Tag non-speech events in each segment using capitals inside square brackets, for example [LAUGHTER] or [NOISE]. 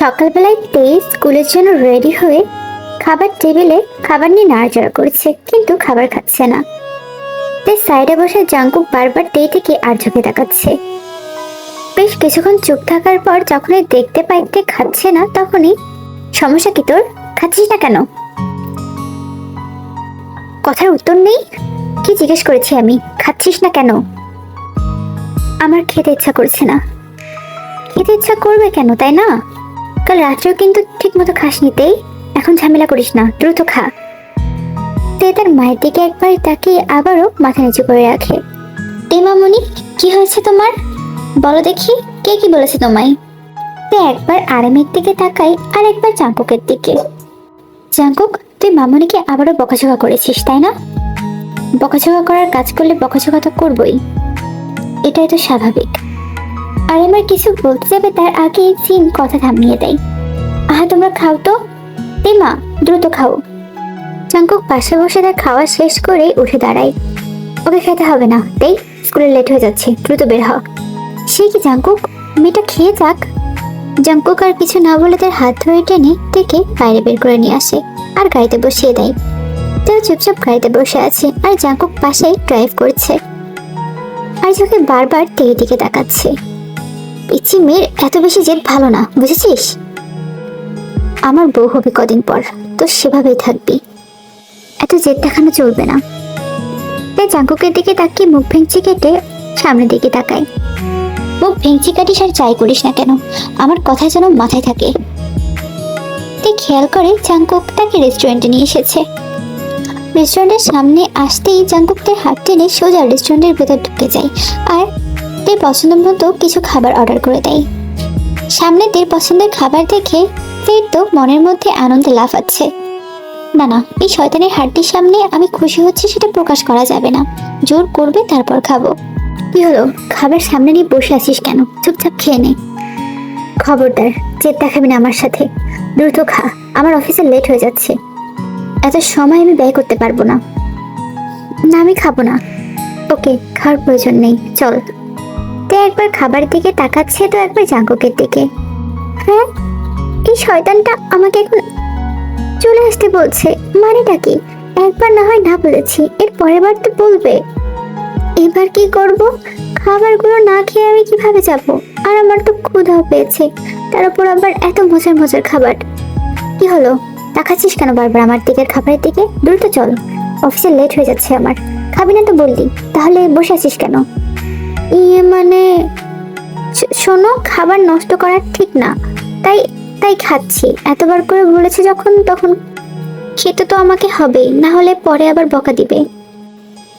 সকালবেলায় তেই স্কুলের জন্য রেডি হয়ে খাবার টেবিলে খাবার নিয়ে নাড়াচাড়া করছে, কিন্তু খাবার খাচ্ছে না। তে সাইডে বসে জাঙ্কুক বারবার তেই থেকে আর চোখে তাকাচ্ছে। বেশ কিছুক্ষণ চুপ থাকার পর যখনই দেখতে পাইতে খাচ্ছে না, তখনই, সমস্যা কি তোর? খাচ্ছিস না কেন? কথার উত্তর নেই। কি জিজ্ঞেস করেছি আমি? খাচ্ছিস না কেন? আমার খেতে ইচ্ছা করছে না। খেতে ইচ্ছা করবে কেন, তাই না? কাল রাত্রেও কিন্তু ঠিক মতো খাস নিতেই এখন ঝামেলা করিস না, দ্রুত খা। তে তার মায়ের দিকে একবার তাকিয়ে আবারও মাথা নিচু করে রাখে। তে মামনি, কি হয়েছে তোমার? বলো দেখি, কে কি বলেছে তোমায়? তে একবার আরামের দিকে তাকাই আর একবার চাঙ্কুকের দিকে। চাঙ্কুক, তুই মামনিকে আবারও বকাঝকা করেছিস, তাই না? বকাঝকা করার কাজ করলে বকাঝকা তো করবই। এটাই তো স্বাভাবিক। আর আমার কিছু বলতে যাবে, তার আগে সিন কথা থামিয়ে দেয়। আহা, তোমরা খাও তো? দে মা, দ্রুত খাও। চাঙ্কুক পাশে বসে তার খাওয়া শেষ করে উঠে দাঁড়ায়। ওকে খেতে হবে না, দেই, স্কুলে লেট হয়ে যাচ্ছে, দ্রুত বের হ। সে কি জাঙ্কুক মেয়েটা খেয়ে যাক। জাঙ্কুক আর কিছু না বলে তার হাত ধরে টেনে থেকে বাইরে বের করে নিয়ে আসে আর গাড়িতে বসিয়ে দেয়। তেও চুপচাপ গাড়িতে বসে আছে আর জাঙ্কুক পাশে ড্রাইভ করছে। আর চোখে বারবার দিকে তাকাচ্ছে। পিচ্ছি মেয়ের এত বেশি জেদ ভালো না, বুঝেছিস? আমার বউ হবে কদিন পর, তো সেভাবেই থাকবি। এত জেদ দেখানো চলবে না। তাই জাঙ্কুকের দিকে তাকিয়ে মুখ ভেঙচি কেটে সামনের দিকে তাকায় মুখ ভেঙচি কাটিস আর চাই করিস না কেন, আমার কথা যেন মাথায় থাকে। তাই খেয়াল করে জাঙ্কুক তাকে রেস্টুরেন্টে নিয়ে এসেছে। রেস্টুরেন্টের সামনে আসতেই জাঙ্কুকদের হাত টেনে সোজা রেস্টুরেন্টের ভেতর ঢুকে যায়। আর তের পছন্দ মতো কিছু খাবার অর্ডার করে দেয়। সামনে তের পছন্দের খাবার দেখে তের তো মনের মধ্যে আনন্দে লাফাচ্ছে না না, এই শয়তানের হাড্ডির সামনে আমি খুশি হচ্ছি সেটা প্রকাশ করা যাবে না। জোর করবে, তারপর খাব। কি হলো? খাবার সামনে নিয়ে বসে আছিস কেন? চুপচাপ খেয়ে নে। খবরদার, জেদ দেখাবি না আমার সাথে। দ্রুত খা, আমার অফিসে লেট হয়ে যাচ্ছে। এত সময় আমি ব্যয় করতে পারব না। না, আমি খাব না। ওকে, খাওয়ার প্রয়োজন নেই। চল। একবার খাবারের দিকে তাকাচ্ছে তো একবার জাঙ্কুকের দিকে। হ্যাঁ? এই শয়তানটা আমাকে এখন চলে আসতে বলছে। মানেটা কি? একবার না হয় না বলেছি, এর পরের বার তো বলবে। এবার কি করব? খাবারগুলো না খেয়ে আমি কীভাবে যাব? আর আমার তো ক্ষুধাও পেয়েছে। তার উপর আবার এত মজার মজার খাবার। কি হলো? তাকাচ্ছিস কেন বারবার আমার দিকের খাবারের দিকে? দ্রুত চল। অফিসে লেট হয়ে যাচ্ছে আমার। খাবি না তো বললি। তাহলে বসে আছিস কেন? ইয়ে মানে শোনো, খাবার নষ্ট করা ঠিক না। তাই তাই খাচ্ছি। এতবার করে বলেছে যখন, তখন খেতে তো আমাকে হবেই, না হলে পরে আবার বকা দিবে।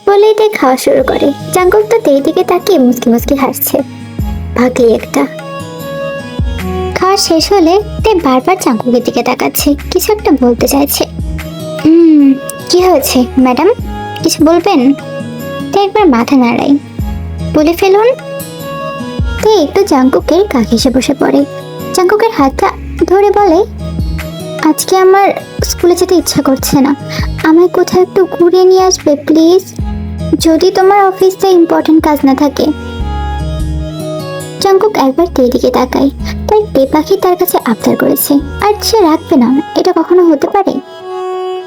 বলেই তাই খাওয়া শুরু করে। জাঙ্কুক তো তেই দিকে তাকিয়ে মুসকি মুসকি হাসছে। ভাগলি একটা। খাওয়া শেষ হলে তাই বারবার জাঙ্কুকের দিকে তাকাচ্ছে, কিছু একটা বলতে চাইছে। কি হয়েছে, ম্যাডাম? কিছু বলবেন? তাই একবার মাথা নাড়াই। বলে ফেলুন। তে একটু জাঙ্কুকের কাক এসে বসে পড়ে। জাঙ্কুকের হাতটা ধরে বলে, আজকে আমার স্কুলে যেতে ইচ্ছা করছে না। আমায় কোথাও একটু ঘুরে নিয়ে আসবে, প্লিজ? যদি তোমার অফিসে ইম্পর্টেন্ট কাজ না থাকে। জাঙ্কুক একবার তেই দিকে তাকায়। তাই তে পাখি তার কাছে আবদার করেছে। আর সে রাখবে না। এটা কখনো হতে পারে?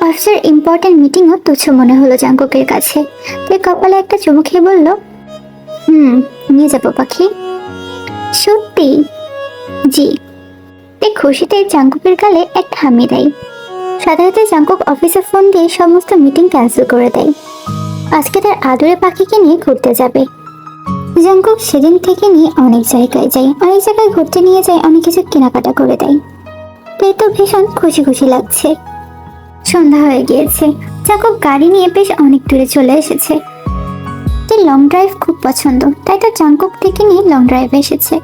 অফিসের ইম্পর্টেন্ট মিটিংও তুচ্ছ মনে হলো জাঙ্কুকের কাছে। তাই কপালে একটা চুমু খেয়ে বলল হুম, নিয়ে যাব পাখি। সত্যি? জি। তে খুশিতে জাঙ্কুকের গালে এক হামি দেয়। সাধারণত জাঙ্কুক অফিসে ফোন দিয়ে সমস্ত মিটিং ক্যান্সেল করে দেয়। আজকে তার আদরে পাখিকে নিয়ে ঘুরতে যাবে। জাঙ্কুক সেদিন থেকে নিয়ে অনেক জায়গায় যায়, অনেক জায়গায় ঘুরতে নিয়ে যায়, অনেক কিছু কেনাকাটা করে দেয়। তাই তো ভীষণ খুশি খুশি লাগছে। সন্ধ্যা হয়ে গিয়েছে। জাঙ্কুক গাড়ি নিয়ে বেশ অনেক দূরে চলে এসেছে। তার লং ড্রাইভ খুব পছন্দ, তাই তো জাঙ্কুক থেকে নিয়ে লং ড্রাইভে এসেছে।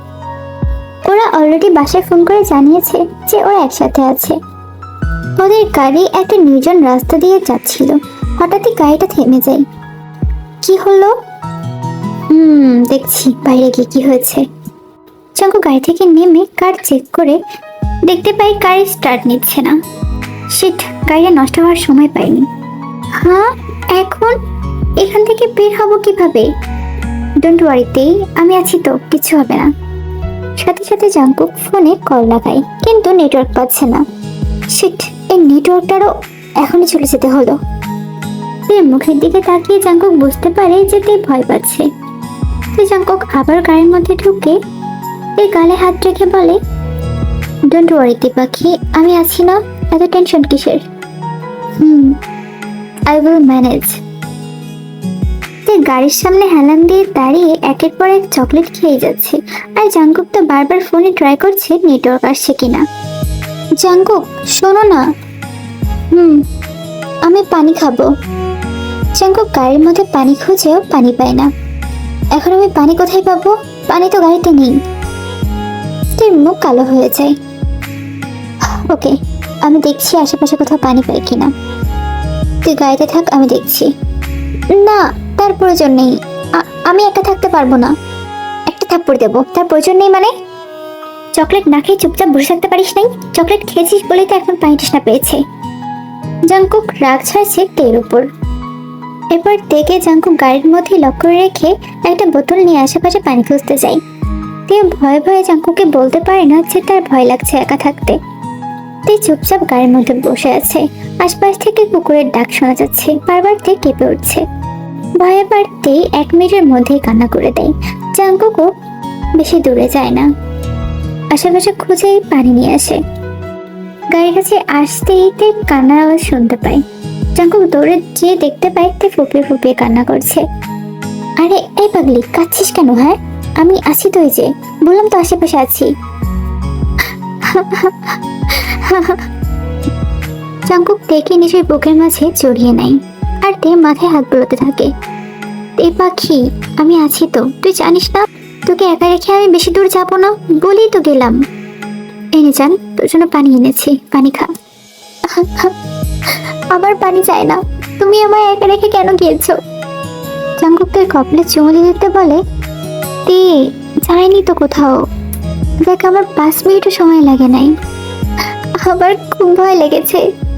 ওরা অলরেডি বাসায় ফোন করে জানিয়েছে যে ওরা একসাথে আছে। ওদের গাড়ি একটা নির্জন রাস্তা দিয়ে যাচ্ছিল, হঠাৎই গাড়িটা থেমে যায়। কি হলো? হুম, দেখছি, বাইরে গিয়ে কি হয়েছে। চঙ্কু গাড়ি থেকে নেমে কার চেক করে দেখতে পাই গাড়ি স্টার্ট নিচ্ছে না। শিট গাড়িটা নষ্ট হওয়ার সময় পাইনি। হ্যাঁ এখন এখান থেকে বের হব কীভাবে? ডোন্ট ওয়ারিতেই আমি আছি তো, কিছু হবে না। সাথে সাথে জাঙ্কুক ফোনে কল লাগায়, কিন্তু নেটওয়ার্ক পাচ্ছে না। শিট এই নেটওয়ার্কটারও এখনই চলে যেতে হলো। তে মুখের দিকে তাকিয়ে জাঙ্কুক বুঝতে পারে যে তে ভয় পাচ্ছে। তে জাঙ্কুক আবার গাড়ির মধ্যে ঢুকে, তে গালে হাত রেখে বলে ডোন্ট ওয়ারি তে পাখি, আমি আছি না, এত টেনশন কিসের? হুম আই উইল ম্যানেজ তে গাড়ির সামনে হেলান দিয়ে দাঁড়িয়ে একের পর এক চকলেট খেয়ে যাচ্ছে। আর জাঙ্কুক তো বারবার ফোনে ট্রাই করছে নেটওয়ার্ক আসছে কিনা। জাঙ্কুক, শোনো না। হুম, আমি পানি খাব। জাঙ্কুক গাড়ির মধ্যে পানি খুঁজেও পানি পায় না। এখন আমি পানি কোথায় পাবো? পানি তো গাড়িতে নেই। তোর মুখ কালো হয়ে যায়। ওকে, আমি দেখছি আশেপাশে কোথাও পানি পাই কিনা। তুই গাড়িতে থাক, আমি দেখছি। না তার প্রয়োজন নেই। আমি একা থাকতে পারব না। একটা থাপ্পড় দেবো। তার প্রয়োজন নেই মানে? চকলেট না খেয়ে চুপচাপ বসে থাকতে পারিস নাই? চকলেট খেয়েছিস বলেই তো এখন পানি তৃষ্ণা পেয়েছে। জাঙ্কুক রাগ ছাড়ছে তের উপর। এরপর দেখে জাঙ্কুক গাড়ির মধ্যে লক্ষ্য রেখে একটা বোতল নিয়ে আশেপাশে পানি খুঁজতে যায়। তে ভয়ে ভয়ে জাঙ্কুকে বলতে পারে না যে তার ভয় লাগছে একা থাকতে। তে চুপচাপ গাড়ির মধ্যে বসে আছে। আশপাশ থেকে কুকুরের ডাক শোনা যাচ্ছে। বারবার তে কেঁপে উঠছে। ভয়ে বাড়তেই এক মিনিটের মধ্যেই কান্না করে দেয়। জাঙ্কুকও বেশি দূরে যায় না। আশেপাশে খুঁজেই পানি নিয়ে আসে। গাড়ির কাছে আসতেই তে কান্নার আওয়াজ শুনতে পায়। জাঙ্কুক দৌড়ে যেয়ে দেখতে পায় তে ফুপিয়ে ফুপিয়ে কান্না করছে। আরে, এই পাগলি কাচ্ছিস কেন হ্যাঁ? আমি আছি তো যে, বললাম তো আশেপাশে আছি। জাঙ্কুক দেখে নিজের বুকের মাঝে জড়িয়ে নেয়। আর তে মাথায় হাত বুলোতে থাকে। তে পাখি, আমি আছি তো, তুই জানিস না? তোকে একা রেখে আমি বেশি দূর যাব না, বলেই তো গেলাম। এনে যান, তোর জন্য পানি এনেছি, পানি খা। [LAUGHS] আমার পানি চাই না, তুমি আমায় একা রেখে কেন গিয়েছো? জাঙ্কুককে কপালে চুমু দিয়ে দিতে বলে, তে যায়নি তো কোথাও। দেখ, আমার পাঁচ মিনিটও সময় লাগে নাই। আমার খুব ভয় লেগেছে।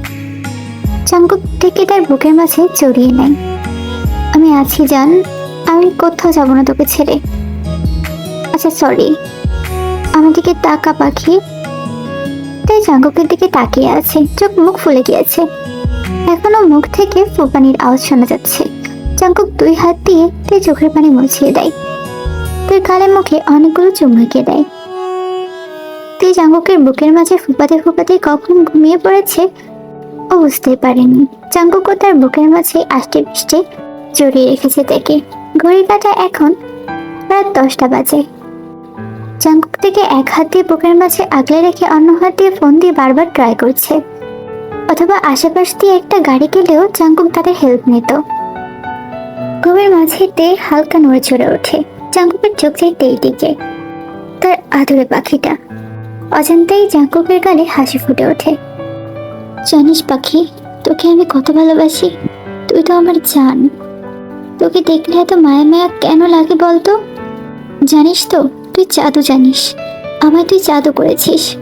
চাঙ্কুক থেকে তার বুকের মাঝে জড়িয়ে নেয়। আমি আছি, জান। আমি কোথাও যাব না তোকে ছেড়ে। আচ্ছা সরি আমার দিকে তাকা পাখি। তাই চাঙ্কুকের দিকে তাকিয়ে আছে। চোখ মুখ ফুলে গিয়েছে। এখনও মুখ থেকে ফুপানির আওয়াজ শোনা যাচ্ছে। চাঙ্কুক দুই হাত দিয়ে তে চোখের পানি মুছিয়ে দেয়। তুই গালে মুখে অনেকগুলো চুমু এঁকে দেয়। তুই চাঙ্কুকের বুকের মাঝে ফুপাতে ফুপাতে কখন ঘুমিয়ে পড়েছে ও বুঝতে পারেনি। চাঙ্কুকও তার বুকের মাঝে আষ্টে পিষ্টে জড়িয়ে রেখেছে তাকে। ঘড়ি কাটা এখন রাত দশটা বাজে। চাঙ্কুক থেকে এক হাত দিয়ে বুকের মাঝে আগলে রেখে অন্য হাত দিয়ে ফোন দিয়ে বারবার ট্রাই করছে। অথবা আশেপাশ দিয়ে একটা গাড়ি গেলেও চাঙ্কুক তাদের হেল্প নিত। ঘুমের মাঝে তে হালকা নড়ে চড়ে ওঠে। চাঙ্কুকের চোখ যায় তেই দিকে তার আদুরে পাখিটা। অজান্তেই চাঙ্কুকের গালে হাসি ফুটে ওঠে। জানিস পাখি, তোকে আমি কত ভালোবাসি। তুই তো আমার জান। তোকে দেখলে এত মায়া মায়া কেন লাগে বলতো? জানিস তো, তুই জাদু জানিস। আমায় তুই জাদু করেছিস।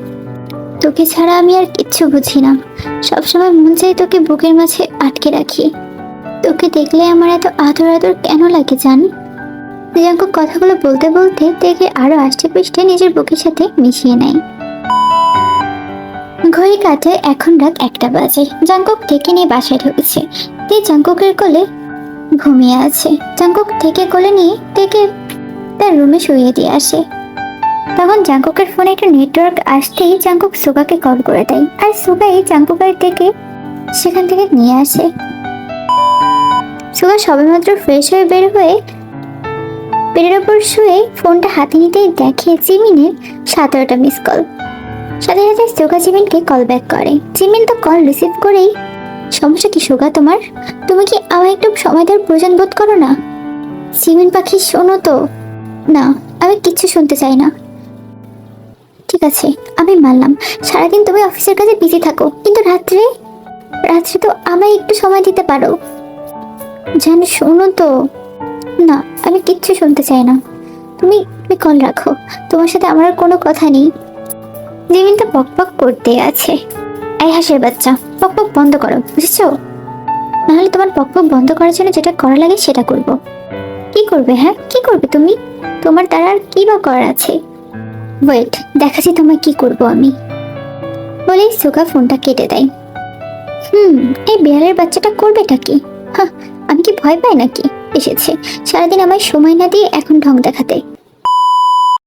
তোকে ছাড়া আমি আর কিচ্ছু বুঝি না। সবসময় মন চাই তোকে বুকের মাঝে আটকে রাখি। তোকে দেখলে আমার এত আদর আদর কেন লাগে জান? জাঙ্কুক কথাগুলো বলতে বলতে দেখে আরও আষ্টে পৃষ্ঠে নিজের বুকের সাথে মিশিয়ে নেয়। ঘড়ি কাটে এখন রাত একটা বাজে। জাঙ্কুক থেকে নিয়ে বাসায় ঢুকেছে। তে জাঙ্কুকের কোলে ঘুমিয়ে আছে। জাঙ্কুক থেকে কোলে নিয়ে থেকে তার রুমে শুয়ে দিয়ে আসে। তখন জাঙ্কুকের ফোনে একটা নেটওয়ার্ক আসতেই জাঙ্কুক সুগাকে কল করে দেয়। আর সুগাই জাঙ্কুকের থেকে সেখান থেকে নিয়ে আসে। সুগা সবেমাত্র ফ্রেশ হয়ে বের হয়ে বেডের ওপর শুয়ে ফোনটা হাতে নিতেই দেখে জিমিনের সতেরোটা মিস কল সাথে সাথে সুগা জিমিনকে কল ব্যাক করে। জিমিন তো কল রিসিভ করেই সমস্যা কি সুগা তোমার? তুমি কি আমায় একটু সময় দেওয়ার প্রয়োজন বোধ করো না? জিমিন পাখি, শোনো তো। না, আমি কিচ্ছু শুনতে চাই না। ঠিক আছে, আমি মানলাম। সারাদিন তুমি অফিসের কাজে বিজি থাকো। কিন্তু রাত্রে রাত্রে তো আমায় একটু সময় দিতে পারো। জান, শোনো তো। না, আমি কিচ্ছু শুনতে চাই না। তুমি তুমি কল রাখো। তোমার সাথে আমার কোনো কথা নেই। জিমিনটা পক পক করতে আছে। এই হাসির বাচ্চা পক পক বন্ধ করো, বুঝেছ? নাহলে তোমার পক পক বন্ধ করার জন্য যেটা করা লাগে সেটা করব। কি করবে হ্যাঁ? কি করবে তুমি? তোমার তার আর কি বা করার আছে? ওয়েট, দেখাচ্ছি তোমায় কি করব আমি। বলেই সুগা ফোনটা কেটে দেয়। হুম, এই বিড়ালের বাচ্চাটা করবেটা কি? হ্যাঁ আমি কি ভয় পাই নাকি? এসেছে। সারাদিন আমায় সময় না দিয়ে এখন ঢং দেখাতে।